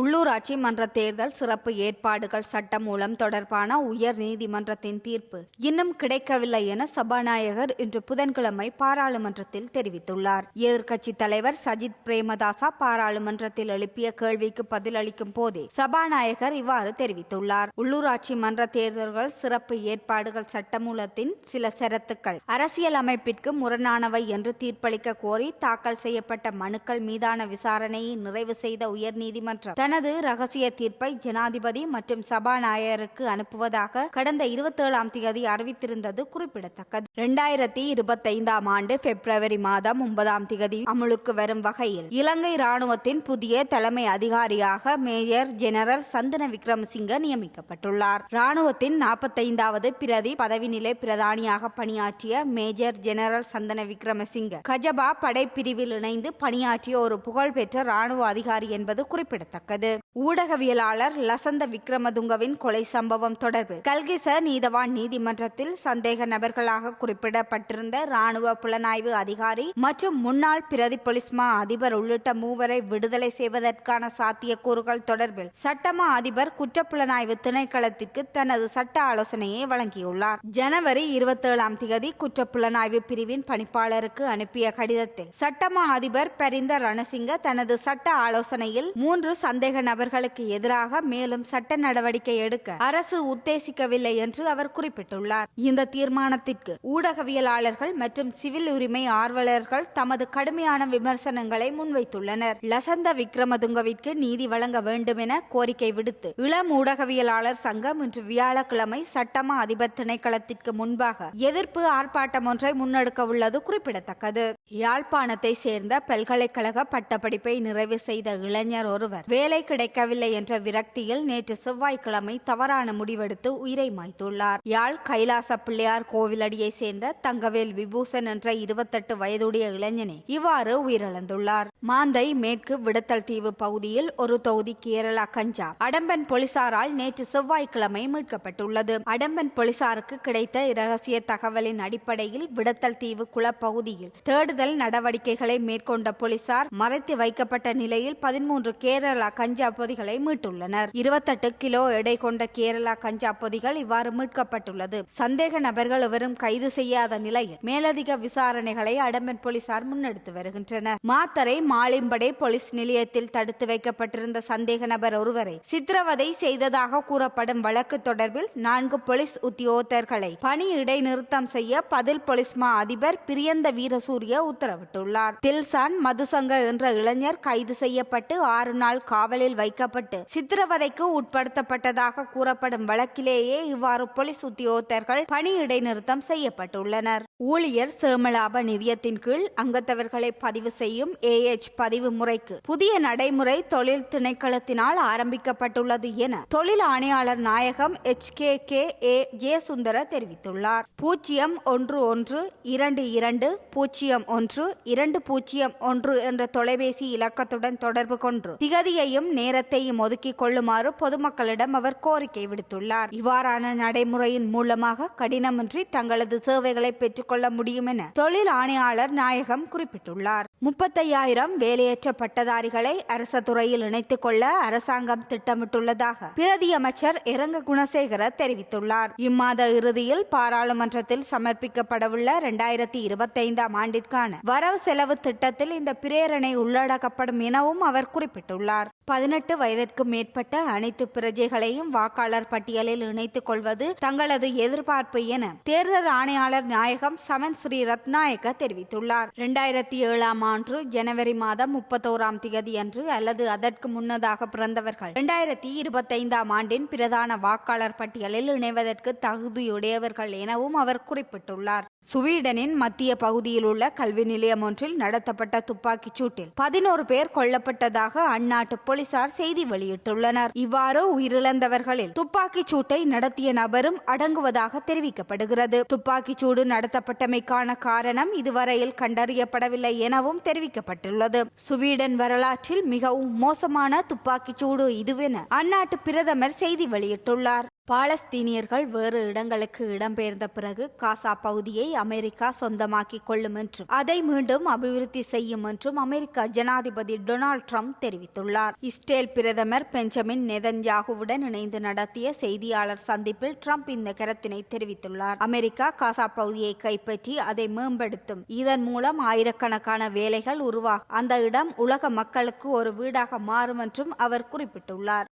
உள்ளூராட்சி மன்ற தேர்தல் சிறப்பு ஏற்பாடுகள் சட்டம் மூலம் தொடர்பான உயர் நீதிமன்றத்தின் தீர்ப்பு இன்னும் கிடைக்கவில்லை என சபாநாயகர் இன்று புதன்கிழமை பாராளுமன்றத்தில் தெரிவித்துள்ளார். எதிர்க்கட்சி தலைவர் சஜித் பிரேமதாசா பாராளுமன்றத்தில் எழுப்பிய கேள்விக்கு பதிலளிக்கும் போதே சபாநாயகர் இவ்வாறு தெரிவித்துள்ளார். உள்ளூராட்சி மன்ற தேர்தல்கள் சிறப்பு ஏற்பாடுகள் சட்டமூலத்தின் சில சரத்துக்கள் அரசியல் அமைப்பிற்கு முரணானவை என்று தீர்ப்பளிக்க கோரி தாக்கல் செய்யப்பட்ட மனுக்கள் மீதான விசாரணையை நிறைவு செய்த உயர்நீதிமன்றம் தனது ரகசிய தீர்ப்பை ஜனாதிபதி மற்றும் சபாநாயகருக்கு அனுப்புவதாக கடந்த இருபத்தேழாம் தேதி அறிவித்திருந்தது குறிப்பிடத்தக்கது. இரண்டாயிரத்தி இருபத்தைந்தாம் ஆண்டு பிப்ரவரி மாதம் ஒன்பதாம் தேதி அமுலுக்கு வரும் வகையில் இலங்கை ராணுவத்தின் புதிய தலைமை அதிகாரியாக மேஜர் ஜெனரல் சந்தன விக்ரமசிங்க நியமிக்கப்பட்டுள்ளார். ராணுவத்தின் நாற்பத்தைந்தாவது பிரதி பதவி நிலை பிரதானியாக பணியாற்றிய மேஜர் ஜெனரல் சந்தன விக்ரமசிங்க கஜபா படைப்பிரிவில் இணைந்து பணியாற்றிய ஒரு புகழ்பெற்ற ராணுவ அதிகாரி என்பது குறிப்பிடத்தக்கது. வருகிறது ஊடகவியலாளர் லசந்த விக்ரமதுங்கவின் கொலை சம்பவம் தொடர்பில் கல்கிச நீதவான் நீதிமன்றத்தில் சந்தேக நபர்களாக குறிப்பிடப்பட்டிருந்த ராணுவ புலனாய்வு அதிகாரி மற்றும் முன்னாள் பிரதி பொலிஸ்மா அதிபர் உள்ளிட்ட மூவரை விடுதலை செய்வதற்கான சாத்தியக்கூறுகள் தொடர்பில் சட்டமா அதிபர் குற்றப்புலனாய்வு திணைக்களத்திற்கு தனது சட்ட ஆலோசனையை வழங்கியுள்ளார். ஜனவரி இருபத்தேழாம் தேதி குற்றப்புலனாய்வு பிரிவின் பணிப்பாளருக்கு அனுப்பிய கடிதத்தில் சட்டமா அதிபர் பரிந்த ரணசிங்க தனது சட்ட ஆலோசனையில் மூன்று சந்த சந்தேக நபர்களுக்கு எதிராக மேலும் சட்ட நடவடிக்கை எடுக்க அரசு உத்தேசிக்கவில்லை என்று அவர் குறிப்பிட்டுள்ளார். இந்த தீர்மானத்திற்கு ஊடகவியலாளர்கள் மற்றும் சிவில் உரிமை ஆர்வலர்கள் தமது கடுமையான விமர்சனங்களை முன்வைத்துள்ளனர். லசந்த விக்ரமதுங்கவிற்கு நீதி வழங்க வேண்டும் என கோரிக்கை விடுத்து இளம் ஊடகவியலாளர் சங்கம் இன்று வியாழக்கிழமை சட்டமா அதிபர் திணைக்களத்திற்கு முன்பாக எதிர்ப்பு ஆர்ப்பாட்டம் ஒன்றை முன்னெடுக்க உள்ளது குறிப்பிடத்தக்கது. யாழ்ப்பாணத்தை சேர்ந்த பல்கலைக்கழக பட்டப்படிப்பை நிறைவு செய்த இளைஞர் ஒருவர். வேலை கிடைக்கவில்லை என்ற விரக்தியில் நேற்று செவ்வாய்க்கிழமை தவறான முடிவெடுத்து உயிரை மாய்த்துள்ளார். யாழ் கைலாச பிள்ளையார் கோவிலடியை சேர்ந்த தங்கவேல் விபூசன் என்ற இருபத்தெட்டு வயதுடைய இளைஞனே இவ்வாறு உயிரிழந்துள்ளார். மாந்தை மேற்கு விடத்தல் தீவு பகுதியில் ஒரு தொகுதி கேரளா கஞ்சா அடம்பன் போலீசாரால் நேற்று செவ்வாய்க்கிழமை மீட்கப்பட்டுள்ளது. அடம்பன் போலீசாருக்கு கிடைத்த இரகசிய தகவலின் அடிப்படையில் விடத்தல் தீவு குளப்பகுதியில் தேடுதல் நடவடிக்கைகளை மேற்கொண்ட போலீசார் மறைத்து வைக்கப்பட்ட நிலையில் பதிமூன்று கேரளா கஞ்சா பொதிகளை மீட்டுள்ளனர். இருபத்தெட்டு கிலோ எடை கொண்ட கேரளா கஞ்சா பொதிகள் இவ்வாறு மீட்கப்பட்டுள்ளது. சந்தேக நபர்கள் எவரும் கைது செய்யாத நிலையில் மேலதிக விசாரணைகளை அடம்பன் போலீசார் முன்னெடுத்து வருகின்றனர். மாத்தரை மாலிம்படை போலீஸ் நிலையத்தில் தடுத்து வைக்கப்பட்டிருந்த சந்தேக நபர் ஒருவரை சித்திரவதை செய்ததாக கூறப்படும் வழக்கு தொடர்பில் நான்கு போலீஸ் உத்தியோகத்தர்களை பணி இடைநிறுத்தம் செய்ய பதில் போலீஸ் மா அதிபர் பிரியந்த வீரசூரிய உத்தரவிட்டுள்ளார். தில்சான் மதுசங்க என்ற இளைஞர் கைது செய்யப்பட்டு ஆறு நாள் காவலில் வைக்கப்பட்டு சித்திரவதைக்கு உட்படுத்தப்பட்டதாக கூறப்படும் வழக்கிலேயே இவ்வாறு போலீஸ் உத்தியோகத்தர்கள் பணி இடைநிறுத்தம் செய்யப்பட்டுள்ளனர். ஊழியர் சேமலாப நிதியத்தின் கீழ் அங்கத்தவர்களை பதிவு செய்யும் ஏஎச் பதிவு முறைக்கு புதிய நடைமுறை தொழில் திணைக்களத்தினால் ஆரம்பிக்கப்பட்டுள்ளது என தொழில் ஆணையாளர் நாயகம் H K K A Jayasundara தெரிவித்துள்ளார். பூஜ்ஜியம் ஒன்று ஒன்று இரண்டு இரண்டு பூஜ்ஜியம் ஒன்று இரண்டு பூஜ்ஜியம் ஒன்று என்ற தொலைபேசி இலக்கத்துடன் தொடர்பு கொண்டு திகதியையும் நேரத்தையும் ஒதுக்கிக் கொள்ளுமாறு பொதுமக்களிடம் அவர் கோரிக்கை விடுத்துள்ளார். இவ்வாறான நடைமுறையின் மூலமாக கடினமின்றி தங்களது சேவைகளை கொள்ள முடியும் என தொழில் ஆணையாளர் நாயகம் குறிப்பிட்டுள்ளார். முப்பத்தையாயிரம் வேலையற்ற பட்டதாரிகளை அரச துறையில் இணைத்துக் கொள்ள அரசாங்கம் திட்டமிட்டுள்ளதாக பிரதி அமைச்சர் இரங்க குணசேகர தெரிவித்துள்ளார். இம்மாத இறுதியில் பாராளுமன்றத்தில் சமர்ப்பிக்கப்படவுள்ள இரண்டாயிரத்தி இருபத்தைந்தாம் ஆண்டிற்கான வரவு செலவு திட்டத்தில் இந்த பிரேரணை உள்ளடக்கப்படும் எனவும் அவர் குறிப்பிட்டுள்ளார். பதினெட்டு வயதிற்கு மேற்பட்ட அனைத்து பிரஜைகளையும் வாக்காளர் பட்டியலில் இணைத்துக் கொள்வது தங்களது எதிர்பார்ப்பு என தேர்தல் ஆணையாளர் நாயகம் சமன் ஸ்ரீ ரத்நாயக்க தெரிவித்துள்ளார். இரண்டாயிரத்தி ஏழாம் ஆண்டு ஜனவரி மாதம் முப்பத்தோராம் தேதி அன்று அல்லது அதற்கு முன்னதாக பிறந்தவர்கள் இரண்டாயிரத்தி இருபத்தைந்தாம் ஆண்டின் பிரதான வாக்காளர் பட்டியலில் இணைவதற்கு தகுதியுடையவர்கள் எனவும் அவர் குறிப்பிட்டுள்ளார். சுவீடனின் மத்திய பகுதியில் உள்ள கல்வி நிலையம் ஒன்றில் நடத்தப்பட்ட துப்பாக்கிச் சூட்டில் பதினோரு பேர் கொல்லப்பட்டதாக அந்நாட்டு போலீசார் செய்தி வெளியிட்டுள்ளனர். இவ்வாறு உயிரிழந்தவர்களில் துப்பாக்கிச் சூட்டை நடத்திய நபரும் அடங்குவதாக தெரிவிக்கப்படுகிறது. துப்பாக்கிச் சூடு நடத்தப்பட்டமைக்கான காரணம் இதுவரையில் கண்டறியப்படவில்லை எனவும் தெரிவிக்கப்பட்டுள்ளது. சுவீடன் வரலாற்றில் மிகவும் மோசமான துப்பாக்கிச் சூடு இதுவென அந்நாட்டு பிரதமர் செய்தி வெளியிட்டுள்ளார். பாலஸ்தீனியர்கள் வேறு இடங்களுக்கு இடம்பெயர்ந்த பிறகு காசா பகுதியை அமெரிக்கா சொந்தமாக்கிக் கொள்ளும் என்றும் அதை மீண்டும் அபிவிருத்தி செய்யும் என்றும் அமெரிக்க ஜனாதிபதி டொனால்ட் ட்ரம்ப் தெரிவித்துள்ளார். இஸ்ரேல் பிரதமர் பெஞ்சமின் நெதன்யாகுவுடன் இணைந்து நடத்திய செய்தியாளர் சந்திப்பில் ட்ரம்ப் இந்த கருத்தினை தெரிவித்துள்ளார். அமெரிக்கா காசா பகுதியை கைப்பற்றி அதை மேம்படுத்தும். இதன் மூலம் ஆயிரக்கணக்கான வேலைகள் உருவாகும். அந்த இடம் உலக மக்களுக்கு ஒரு வீடாக மாறும் என்றும் அவர் குறிப்பிட்டுள்ளார்.